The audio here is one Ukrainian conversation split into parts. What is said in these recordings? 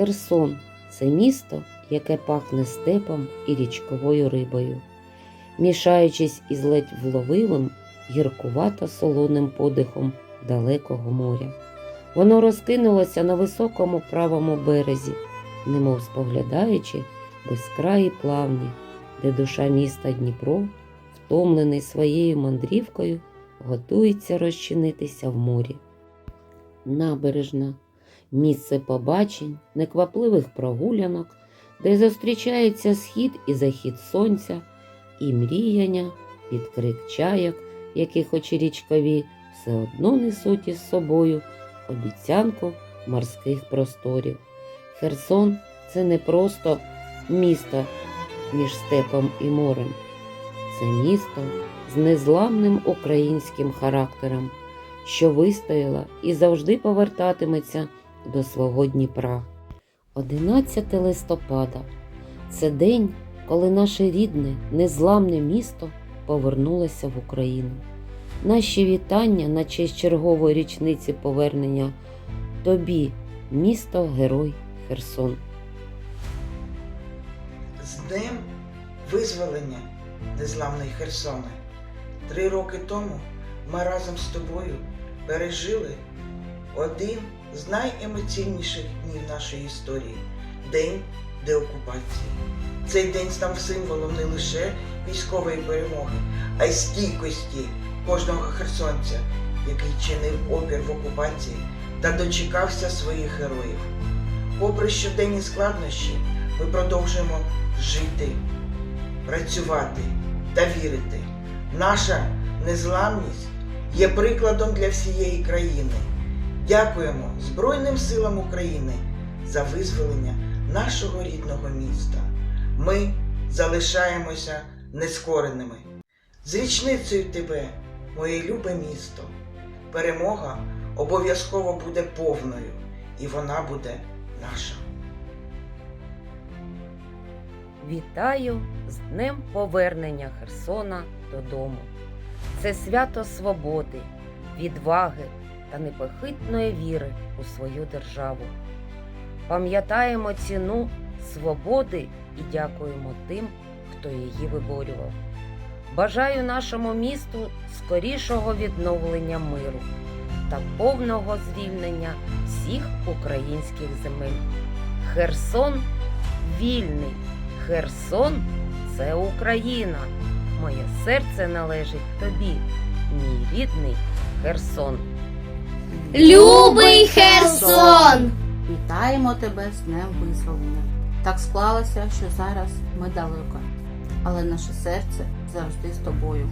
Херсон це місто, яке пахне степом і річковою рибою, мішаючись із ледь вловивим гіркувато солоним подихом далекого моря. Воно розкинулося на високому правому березі, немов споглядаючи безкраї плавні, де душа міста Дніпро, втомлений своєю мандрівкою, готується розчинитися в морі. Набережна місце побачень, неквапливих прогулянок, де зустрічаються схід і захід сонця, і мріяння під крик чайок, які, хоч і річкові, все одно несуть із собою обіцянку морських просторів. Херсон це не просто місто між степом і морем, це місто з незламним українським характером, що вистояла і завжди повертатиметься до свого Дніпра. 11 листопада це день, коли наше рідне, незламне місто повернулося в Україну. Наші вітання на честь чергової річниці повернення тобі, місто Герой Херсон. з Днем визволення незламної Херсона. Три роки тому ми разом з тобою пережили один з найемоційніших днів нашої історії День деокупації. Цей день став символом не лише військової перемоги, а й стійкості кожного херсонця, який чинив опір в окупації та дочекався своїх героїв. Попри щоденні складнощі, ми продовжуємо жити, працювати та вірити. Наша незламність є прикладом для всієї країни. Дякуємо Збройним силам України за визволення нашого рідного міста. Ми залишаємося нескореними. З річницею тебе, моє любе місто. Перемога обов'язково буде повною, і вона буде наша. Вітаю з Днем повернення Херсона додому. Це свято свободи, відваги та непохитної віри у свою державу. Пам'ятаємо ціну свободи і дякуємо тим, хто її виборював. Бажаю нашому місту скорішого відновлення миру та повного звільнення всіх українських земель. Херсон вільний. Херсон це Україна. Моє серце належить тобі, мій рідний Херсон. Любий Херсон! Вітаємо тебе з Днем визволення. Так склалося, що зараз ми далеко, але наше серце завжди з тобою.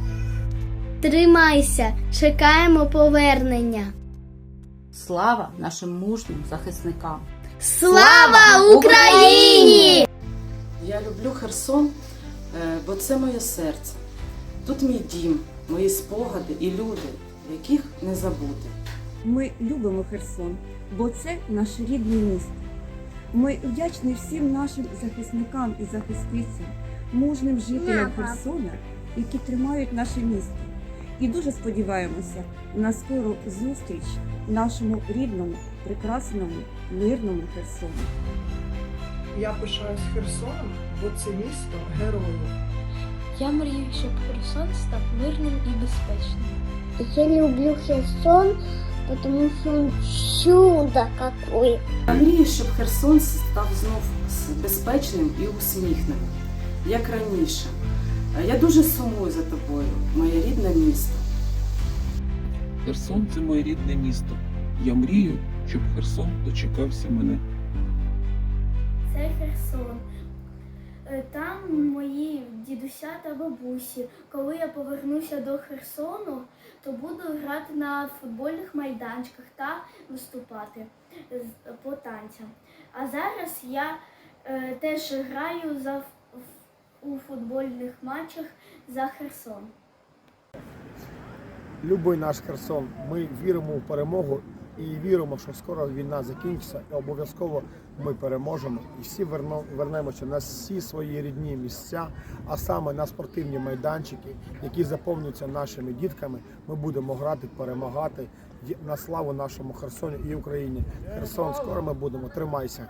Тримайся, чекаємо повернення. Слава нашим мужнім захисникам! Слава Україні! Я люблю Херсон, е, бо це моє серце. Тут мій дім, мої спогади і люди, яких не забути. Ми любимо Херсон, бо це наше рідне місто. Ми вдячні всім нашим захисникам і захисницям, мужним жителям Херсона, які тримають наше місто. І дуже сподіваємося на скору зустріч нашому рідному, прекрасному, мирному Херсоні. Я пишаюсь Херсоном, бо це місто героїв. Я мрію, щоб Херсон став мирним і безпечним. Я люблю Херсон, потому что он чудо какое. Я мрію, щоб Херсон став знов безпечним і усміхненим, як раніше. Я дуже сумую за тобою, моє рідне місто. Херсон це моє рідне місто. Я мрію, щоб Херсон дочекався мене. Це Херсон. Е, Там мої дідуся та бабусі. Коли я повернуся до Херсону, то буду грати на футбольних майданчиках та виступати по танцям. А зараз я е, теж граю за, у футбольних матчах за Херсон. Любий наш Херсон. Ми віримо в перемогу і віримо, що скоро війна закінчиться, і обов'язково ми переможемо. І всі вернемося на всі свої рідні місця, а саме на спортивні майданчики, які заповнюються нашими дітками. Ми будемо грати, перемагати на славу нашому Херсоні і Україні. Херсон, скоро ми будемо. Тримайся.